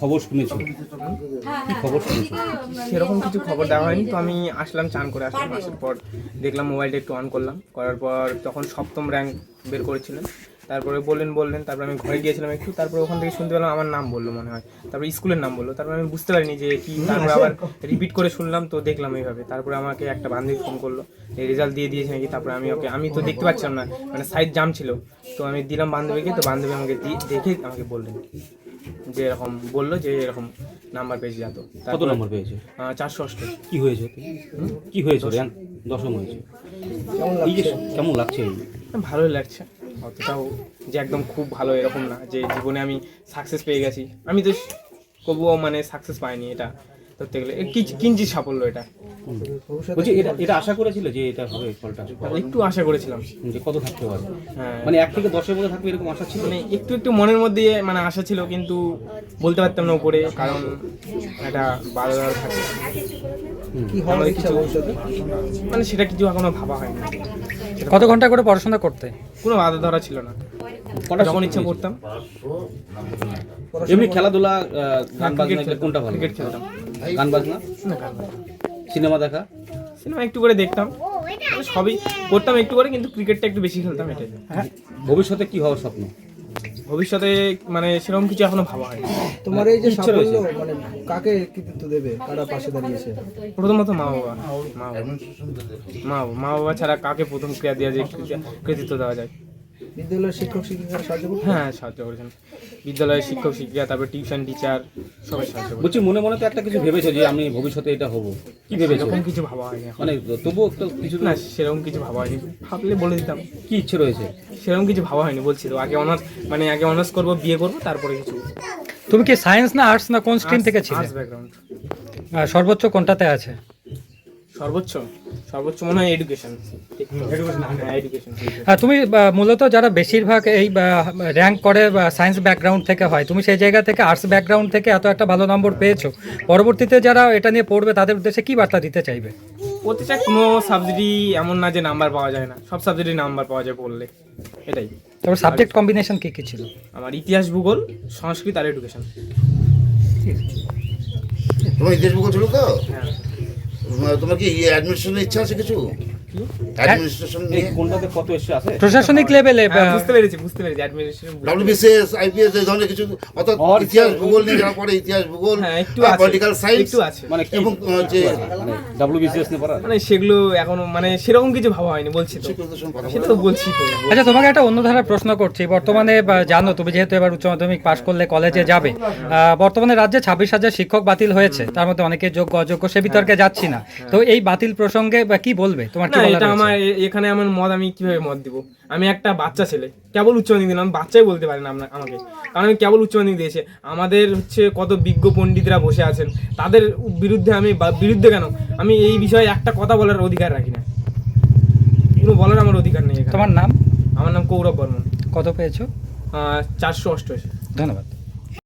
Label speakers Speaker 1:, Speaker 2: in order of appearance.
Speaker 1: খবর শুনেছো। কি খবর শুনেছো?
Speaker 2: সেরকম কিছু খবর দেওয়া হয়নি তো আমি আসলাম চান করে আসলাম আসার পর দেখলাম মোবাইলটা একটু অন করলাম করার পর তখন সপ্তম র্যাঙ্ক বের করেছিলেন। তারপরে বললেন বললেন তারপরে আমি ঘরে গিয়েছিলাম একটু তারপরে ওখান থেকে শুনতে পেলাম আমার নাম বলল মনে হয়। তারপরে স্কুলের নাম বলল তারপরে আমি বুঝতে পারিনি যে কি তারপরে আবার রিপিট করে শুনলাম তো দেখলাম এইভাবে। তারপরে আমাকে একটা বান্ধবী ফোন করল এই রেজাল্ট দিয়ে দিয়েছে নাকি তারপরে আমি ওকে আমি তো দেখতে পাচ্ছিলাম না মানে সাইড জাম ছিল। তো আমি দিলাম বান্ধবীকে তো বান্ধবী আমাকে দেখে আমাকে বললেন। যে এরকম বলল যে এরকম নাম্বার পেয়েছি এত
Speaker 1: কত নম্বর পেয়েছে?
Speaker 2: চারশো অষ্ট
Speaker 1: কি হয়েছে কি হয়েছে র্যাঙ্ক দশম হয়েছে। এই যে কেমন লাগছে?
Speaker 2: ভালোই লাগছে। অতটাও যে একদম খুব ভালো এরকম না যে জীবনে আমি সাকসেস পেয়ে গেছি। আমি তো কবুও মানে সাকসেস পাইনি এটা। ধরতে গেলে কিঞ্চিত সাফল্য এটা?
Speaker 1: বলছি এটা এটা আশা করেছিল যে এটা হবে ফলটা?
Speaker 2: একটু আশা করেছিলাম।
Speaker 1: যে কত থাকতে পারে
Speaker 2: হ্যাঁ।
Speaker 1: মানে এক থেকে দশের মধ্যে থাকবে এরকম আশা ছিল?
Speaker 2: মানে একটু একটু মনের মধ্যে মানে আশা ছিল কিন্তু বলতে পারতাম না উপরে কারণ একটা বাধা ধরা থাকে মানে সেটা কিছু এখনও ভাবা হয়নি।
Speaker 3: কত ঘণ্টা করে পড়াশোনা করতে?
Speaker 2: কোনো বাধা ধরা ছিল না।
Speaker 1: কটা
Speaker 2: যখন ইচ্ছা করতাম
Speaker 1: এমনি খেলাধুলা গান বাজনা কোনটা ভালো
Speaker 2: ক্রিকেট খেলতাম
Speaker 1: গান বাজনা?
Speaker 2: না, গান না।
Speaker 1: সিনেমা দেখা?
Speaker 2: সিনেমা একটু করে দেখতাম। মানে সবই করতাম একটু করে কিন্তু ক্রিকেটটা একটু বেশি খেলতাম এটাই।
Speaker 1: ভবিষ্যতে কি হওয়ার স্বপ্ন?
Speaker 2: ভবিষ্যতে মানে সেরকম কিছু এখনও ভাবা হয়নি।
Speaker 4: তোমার এই যে
Speaker 1: ইচ্ছে
Speaker 4: সাফল্য
Speaker 1: রয়েছে।
Speaker 4: মানে কাকে কৃতিত্ব দেবে? কারা পাশে দাঁড়িয়েছে?
Speaker 2: প্রথমত মা বাবা। মা বাবা। মা বাবা। মা বাবা ছাড়া কাকে প্রথম ক্রিয়া দেওয়া যায় কৃতি- কৃতিত্ব দেওয়া যায়?
Speaker 4: বিদ্যালয়ের শিক্ষক শিক্ষিকারা সাহায্য
Speaker 2: হ্যাঁ সাহায্য করেছেন। বিদ্যালয়ের শিক্ষক শিক্ষিকা তারপর টিউশন টিচার সবাই সাহায্য করেছে
Speaker 1: বলছি মনে মনে তো একটা কিছু ভেবেছো যে আমি ভবিষ্যতে এটা হব। কি ভেবেছো?
Speaker 2: এরকম কিছু ভাবা হয়নি এখন।
Speaker 1: মানে তবুও তো কিছু
Speaker 2: না সেরকম কিছু ভাবা হয়নি। ভাবলে বলে দিতাম।
Speaker 1: কি ইচ্ছে রয়েছে?
Speaker 2: সেরকম কিছু ভাবা হয়নি বলছি তো। আগে অনার্স মানে আগে অনার্স করব বিয়ে করব তারপরে কিছু।
Speaker 3: তুমি কি সায়েন্স না আর্টস না কোন স্ট্রিম থেকে ছিলে?
Speaker 2: ব্যাকগ্রাউন্ড
Speaker 3: সর্বোচ্চ কোনটাতে আছে?
Speaker 2: সর্বোচ্চ সর্বোচ্চ মনে হয় এডুকেশন হ্যাঁ এডুকেশন
Speaker 3: আর তুমি মূলত যারা বেশিরভাগ এই র্যাঙ্ক করে সায়েন্স ব্যাকগ্রাউন্ড থেকে হয় তুমি সেই জায়গা থেকে আর্টস ব্যাকগ্রাউন্ড থেকে এত একটা ভালো নম্বর পেয়েছ। পরবর্তীতে যারা এটা নিয়ে পড়বে তাদের উদ্দেশ্যে কি বার্তা দিতে চাইবে?
Speaker 2: প্রতিটা কোনো সাবজেক্টই এমন না যে নাম্বার পাওয়া যায় না। সব সাবজেক্টে নাম্বার পাওয়া যায় পড়লে এটাই।
Speaker 3: তারপর সাবজেক্ট কম্বিনেশন কি কি ছিল?
Speaker 2: আমার ইতিহাস ভূগোল সংস্কৃত আর এডুকেশন
Speaker 5: তোমার ইতিহাস ভূগোল ছিল তো?
Speaker 2: হ্যাঁ।
Speaker 5: তোমার- কি অ্যাডমিশনের ইচ্ছা আছে কিছু? অ্যাডমিনিস্ট্রেশন
Speaker 1: এই
Speaker 5: নিয়ে
Speaker 1: কোনটাতে কত এসে আছে?
Speaker 3: প্রশাসনিক লেভেলে
Speaker 2: বুঝতে পেরেছি বুঝতে পেরেছি অ্যাডমিনিস্ট্রেশন
Speaker 5: ডাব্লিউবিসিএস আইপিএস এই ধরনের কিছু অর্থাৎ ইতিহাস ভূগোল নিয়ে যারা পড়ে ইতিহাস ভূগোল
Speaker 2: একটু আছে
Speaker 5: পলিটিক্যাল সায়েন্স
Speaker 2: একটু আছে।
Speaker 1: মানে
Speaker 5: এবং হচ্ছে
Speaker 1: নিয়ে পড়া?
Speaker 2: মানে সেগুলো এখনও মানে সেরকম কিছু ভাবা হয়নি বলছি তো।
Speaker 5: শিক্ষকদের সঙ্গে কথা
Speaker 2: সেটা তো বলছি তো।
Speaker 3: আচ্ছা তোমাকে একটা অন্য ধারার প্রশ্ন করছি। বর্তমানে জানো তুমি যেহেতু এবার উচ্চ মাধ্যমিক পাশ করলে কলেজে যাবে আহ, বর্তমানে রাজ্যে ছাব্বিশ হাজার শিক্ষক বাতিল হয়েছে। তার মধ্যে অনেকে যোগ্য অযোগ্য সে বিতর্কে যাচ্ছি না। তো এই বাতিল প্রসঙ্গে বা, কি বলবে? তোমার কি
Speaker 2: এটা আমার এখানে আমার মত আমি কীভাবে মত দিব? আমি একটা বাচ্চা ছেলে কেবল উচ্চ মাধ্যমিক দিলাম বাচ্চাই বলতে পারেন আপনার আমাকে। কারণ আমি কেবল উচ্চ মাধ্যমিক দিয়েছে। আমাদের হচ্ছে কত বিজ্ঞ পণ্ডিতরা বসে আছেন তাদের বিরুদ্ধে আমি বিরুদ্ধে কেন? আমি এই বিষয়ে একটা কথা বলার অধিকার রাখি না। কোনো বলার আমার অধিকার নেই।
Speaker 3: তোমার নাম?
Speaker 2: আমার নাম কৌরব বর্মন।
Speaker 3: কত পেয়েছ?
Speaker 2: চারশো অষ্টআশি।
Speaker 3: ধন্যবাদ।